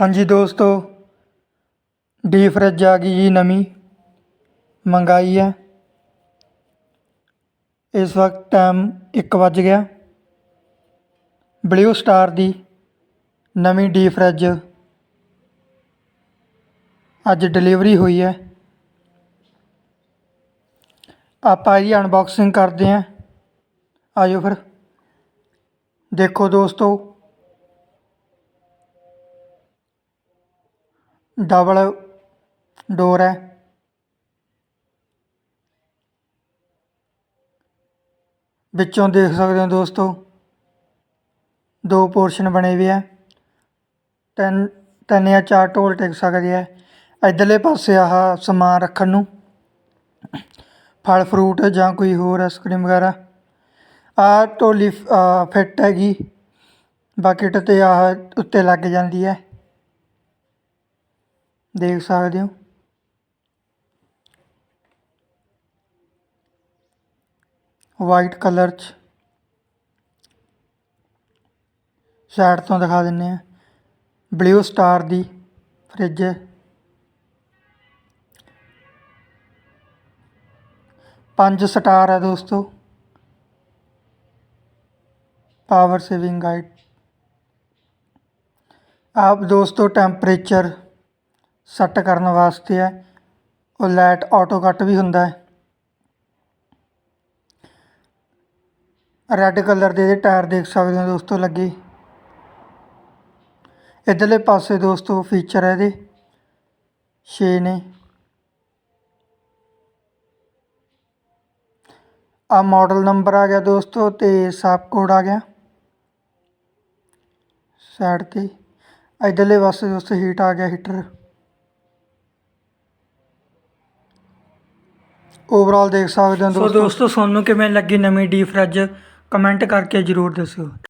ਹਾਂਜੀ ਦੋਸਤੋ, D fridge ਆ ਗਈ ਜੀ ਨਵੀਂ, ਮੰਗਾਈ ਹੈ। ਇਸ ਵਕਤ ਟਾਈਮ ਇੱਕ ਵੱਜ ਗਿਆ। ਬਲਿਊ ਸਟਾਰ ਦੀ ਨਵੀਂ ਡੀ ਫਰਿੱਜ ਅੱਜ ਡਿਲੀਵਰੀ ਹੋਈ ਹੈ। ਆਪਾਂ ਇਹਦੀ ਅਨਬਾਕਸਿੰਗ ਕਰਦੇ ਹਾਂ। ਆਜੋ ਫਿਰ। ਦੇਖੋ ਦੋਸਤੋ ਡਬਲ ਡੋਰ ਹੈ। ਵਿੱਚੋਂ ਦੇਖ ਸਕਦੇ ਹੋ ਦੋਸਤੋ, ਦੋ ਪੋਰਸ਼ਨ ਬਣੇ ਹੋਏ ਆ ਤਿੰਨ ਤਿੰਨ ਜਾਂ ਚਾਰ ਢੋਲ ਟਿਕ ਸਕਦੇ ਆ ਇਧਰਲੇ ਪਾਸੇ ਆਹ ਸਮਾਨ ਰੱਖਣ ਨੂੰ, ਫਲ ਫਰੂਟ ਜਾਂ ਕੋਈ ਹੋਰ ਆਈਸਕ੍ਰੀਮ ਵਗੈਰਾ। ਆਹ ਢੋਲੀ ਫਿੱਟ ਹੈਗੀ। ਬਕਟ ਤੇ ਆਹ ਉੱਤੇ ਲੱਗ ਜਾਂਦੀ ਹੈ। ਦੇਖ ਸਕਦੇ ਹੋ ਵਾਈਟ ਕਲਰ ਚ ਸਾਈਡ ਤੋਂ ਦਿਖਾ ਦਿੰਨੇ ਆ ਬਲਿਊ ਸਟਾਰ ਦੀ ਫ੍ਰਿਜ ਹੈ ਪੰਜ ਸਟਾਰ ਹੈ ਦੋਸਤੋ ਪਾਵਰ ਸੇਵਿੰਗ ਗਾਈਡ ਆਪ ਦੋਸਤੋ ਟੈਂਪਰੇਚਰ ਸੈੱਟ ਕਰਨ ਵਾਸਤੇ ਹੈ। ਉਹ ਲਾਈਟ ਆਟੋ ਕੱਟ ਵੀ ਹੁੰਦਾ ਹੈ। ਰੈੱਡ ਕਲਰ ਦੇ ਇਹਦੇ ਟਾਇਰ ਦੇਖ ਸਕਦੇ ਹੋ ਦੋਸਤੋ ਲੱਗੇ। ਇਧਰਲੇ ਪਾਸੇ ਦੋਸਤੋ ਫੀਚਰ ਹੈ ਇਹਦੇ। 6 ਨੇ। ਆ ਮਾਡਲ ਨੰਬਰ ਆ ਗਿਆ ਦੋਸਤੋ ਤੇ ਸਾਪ ਕੋਡ ਆ ਗਿਆ। ਸਾਈਡ ਤੇ। ਇਧਰਲੇ ਪਾਸੇ ਦੋਸਤੋ ਹੀਟ ਆ ਗਿਆ ਹੀਟਰ ਓਵਰਆਲ ਦੇਖ ਸਕਦੇ ਹੋ ਦੋਸਤੋ। ਦੋਸਤੋ ਤੁਹਾਨੂੰ ਕਿਵੇਂ ਲੱਗੀ ਨਵੀਂ ਡੀ ਫਰਿੱਜ ਕਮੈਂਟ ਕਰਕੇ ਜਰੂਰ ਦੱਸਿਓ।